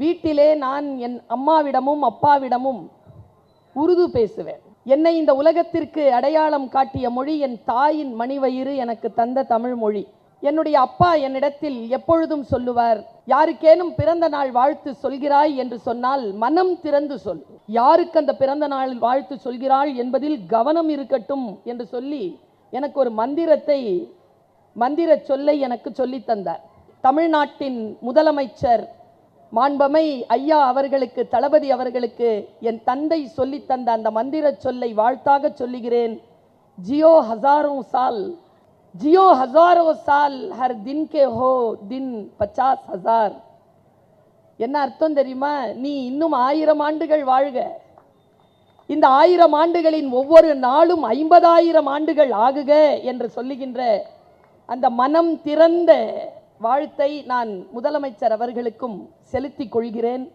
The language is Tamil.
வீட்டிலே நான் என் அம்மாவிடமும் அப்பாவிடமும் உருது பேசுவேன். என்னை இந்த உலகத்திற்கு அடையாளம் காட்டிய மொழி என் தாயின் மணிவயிறு எனக்கு தந்த தமிழ் மொழி. என்னுடைய அப்பா என்னிடத்தில் எப்பொழுதும் சொல்லுவார் யாருக்கேனும் பிறந்த நாள் வாழ்த்து சொல்கிறாய் என்று சொன்னால் மனம் திறந்து சொல். யாருக்கு அந்த பிறந்த நாள் வாழ்த்து சொல்கிறாள் என்பதில் கவனம் இருக்கட்டும் என்று சொல்லி எனக்கு ஒரு மந்திரத்தை மந்திர சொல்லை எனக்கு சொல்லித்தந்தார் தமிழ்நாட்டின் முதலமைச்சர் மாண்பமை ஐயா அவர்களுக்கு தளபதி அவர்களுக்கு என் தந்தை சொல்லி தந்த அந்த மந்திர சொல்லை வாழ்த்தாக சொல்லுகிறேன். ஜியோ ஹசாரோ சால் ஜியோ ஹசாரோ சால் ஹர் தின் கே ஹோ தின் பச்சாஸ் ஹசார். என்ன அர்த்தம் தெரியுமா? நீ இன்னும் ஆயிரம் ஆண்டுகள் வாழ்க. இந்த ஆயிரம் ஆண்டுகளின் ஒவ்வொரு நாளும் ஐம்பதாயிரம் ஆண்டுகள் ஆகுக என்று சொல்லுகின்ற அந்த மனம் திறந்த வாழ்த்தை நான் முதலமைச்சர் அவர்களுக்கும் செலுத்திக் கொள்கிறேன்.